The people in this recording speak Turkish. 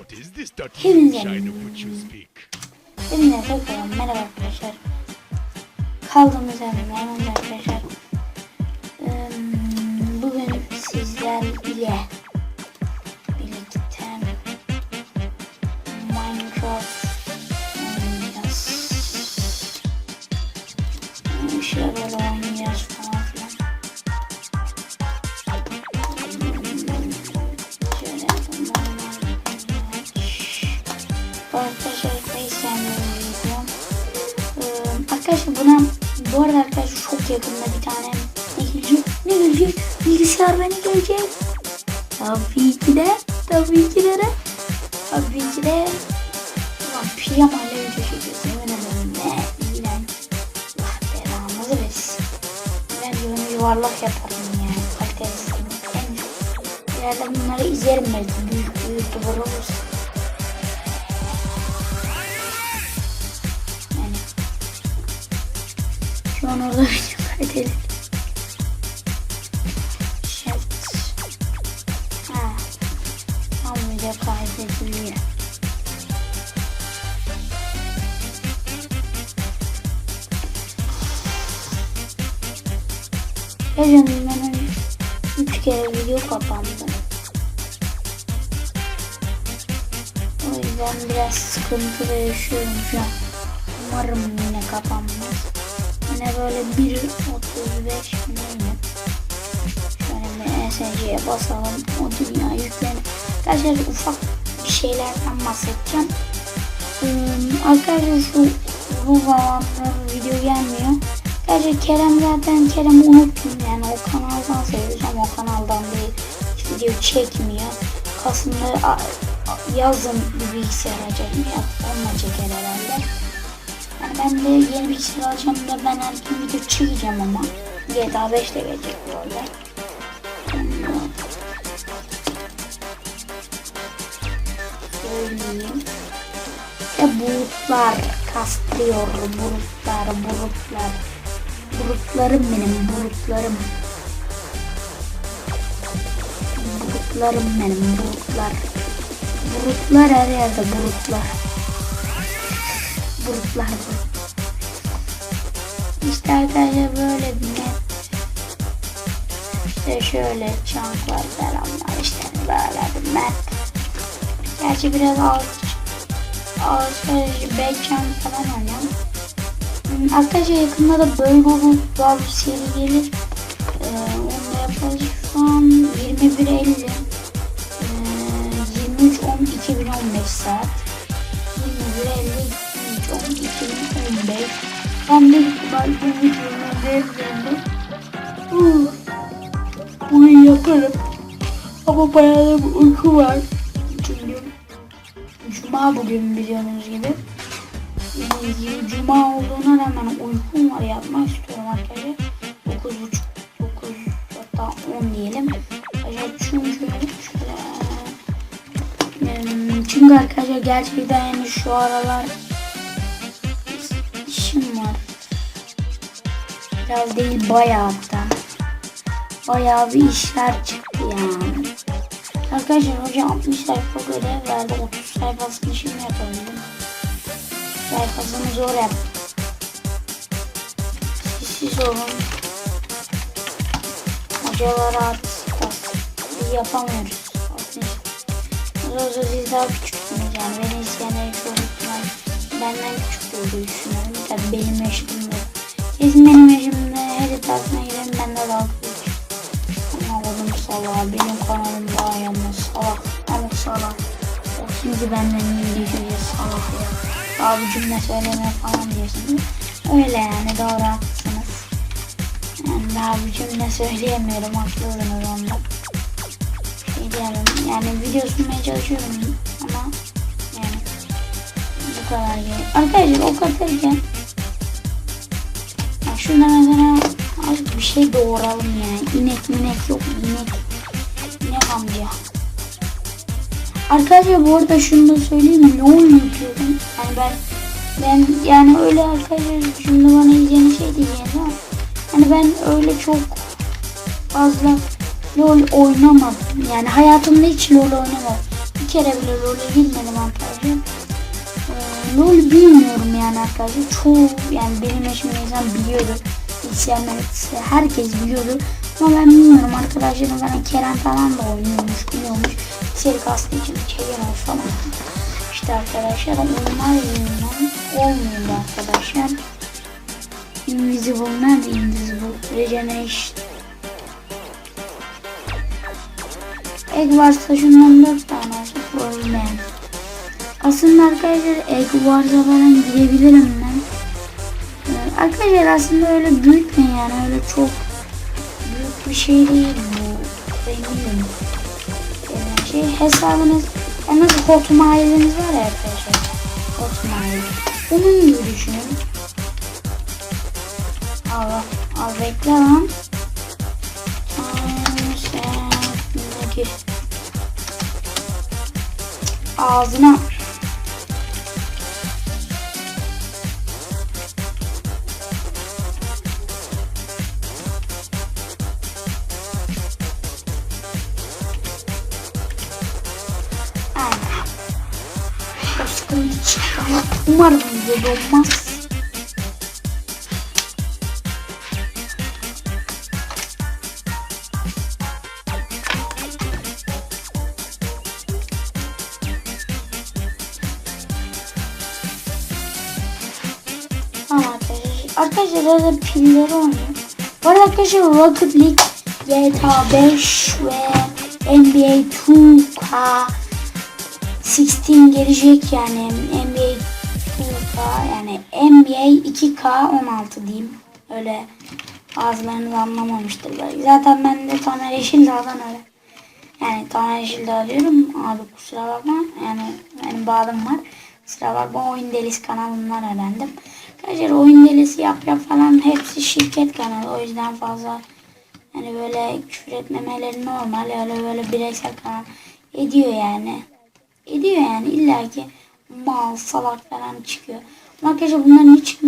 What is this dirty Hepinize shine of which you speak? Hepinize tekrardan merhaba arkadaşlar. Kaldığımız yerden hemen arkadaşlar. Bugün sizler ile çok yakında bir tane ne gelecek? Ne gelecek? Bilgisayar beni gelecek. Tabii ki de tabii ki de tabii ki de Ulan pijamayla video çekiyoruz. Yemin ederim ne iğrenç. Allah belanızı versin. Ben bunu yuvarlak yaparım yani. Kalitesizim. En. İleride bunları izlerim belki. Büyük büyük YouTuber olursa. Yani şu an orada video kaydedelim. Shift. Ha. Tam video kaydediliyor. Geçen benim üç kere video kapandı. O yüzden biraz sıkıntı yaşıyorum şu an. Umarım yine kapanmaz. Yine böyle 1.35 neydi? Şöyle bir ESC'ye basalım. O dünya yüklenir. Arkadaşlar ufak bir şeylerden bahsedeceğim. Ee, arkadaşlar şu bu video gelmiyor. Arkadaşlar Kerem zaten Kerem'i unuttum yani o kanaldan seviyorum o kanaldan değil. Hiç video çekmiyor. Kasım'da yazın bir bilgisayar açacağım ya onunla çeker herhalde. Ben de yeni bilgisayar alacağım da ben her gün video çekeceğim ama GTA 5 de gelecek bu arada. Söyleyeyim. Ve bulutlar kastıyor bulutlar bulutlar. Bulutlarım benim bulutlarım. Bulutlarım benim bulutlar. Bulutlar her yerde bulutlar. Bulutlar bu. İşte arkadaşlar böyle map. İşte şöyle çanklar falanlar işte böyle bir map. Gerçi biraz alt alt backhand falan oynuyorum. Arkadaşlar yakında da böyle daha bir seri gelir. Ee, onu da yaparız. Şu an 21.50 ee, 23 10 2015 saat 21.50 23 10 2015 De ben bu videomu devrimde bunu yaparım. Ama bayağı da bir uyku var. Çünkü Cuma bugün biliyorsunuz gibi. Ee, Cuma olduğuna rağmen uykum var yapmak istiyorum arkadaşlar. 9.30 9 hatta 10 diyelim. Acaba çünkü şöyle Em, çünkü arkadaşlar gerçekten yani şu aralar Biraz değil bayağı hatta. Bayağı bir işler çıktı yani. Arkadaşlar hoca 60 sayfa görev verdi. 30 sayfasını şimdi yapabildim. Sayfasını zor yap. Sessiz olun. Hocalara Biz yapamıyoruz. Rosa siz daha küçüksünüz yani. Beni izleyenlerin çok ihtimal benden küçük olduğu düşünüyorum. Tabi benim yaşımda. Kesin benim yaşımda her iddiasına girelim ben de daha küçük. Ama oğlum salak. Benim kanalım daha yalnız salak. Ama salak. O şimdi benden iyi geçeceğiz salak ya. Daha bir cümle söyleme falan diyorsunuz. Öyle yani doğru haklısınız. Yani daha bir cümle söyleyemiyorum haklısınız onda. Şey diyelim yani video sunmaya çalışıyorum ama yani bu kadar gerek. Arkadaşlar ok atarken ya şurada mesela azıcık bir şey doğuralım yani. İnek minek yok inek. İnek amca. Arkadaşlar bu arada şunu da söyleyeyim LOL yüklüyorum. Yani ben ben yani öyle arkadaşlar şimdi bana yiyeceğini şey diyeceğim ama yani ben öyle çok fazla LOL oynamadım. Yani hayatımda hiç LOL oynamadım. Bir kere bile LoL'e girmedim arkadaşlar. Ee, LoL bilmiyorum yani arkadaşlar. Çoğu yani benim yaşımda insan biliyordu. İsyan herkes biliyordu. Ama ben bilmiyorum arkadaşlarım bana Kerem falan da oynuyormuş, biliyormuş. İçerik aslı için çekemez falan. İşte arkadaşlar onlar yüzünden olmuyordu arkadaşlar. Invisible nerede Invisible? Regeneration. Egg varsa şundan 4 tane problem. Aslında arkadaşlar egg varsa falan gidebilirim ben. Arkadaşlar aslında öyle büyütmeyin yani öyle çok büyük bir şey değil bu. Eminim. Ee, şey hesabınız yani nasıl hotmail'iniz var ya arkadaşlar. Hotmail. Onun gibi düşünün. Al al bekle lan. Ağzına Ama umarım donmaz. Tamam arkadaşlar. Arada pilleri oynuyor. Bu arada arkadaşlar Rocket League, GTA 5 ve NBA 2K 16 gelecek yani NBA 2K yani NBA 2K 16 diyeyim. Öyle bazılarınız anlamamıştır belki. Zaten ben de Taner Yeşildağ'dan öyle. Yani Taner Yeşildağ diyorum. Abi kusura bakma. Yani benim bağım var. Kusura bakma oyun delisi kanalından öğrendim. Arkadaşlar oyun delisi yap yap falan hepsi şirket kanalı. O yüzden fazla yani böyle küfür etmemeleri normal. Öyle böyle bireysel kanal ediyor yani. Ediyor yani illa ki mal salak falan çıkıyor. Ama arkadaşlar bunların hiç çıkmıyor.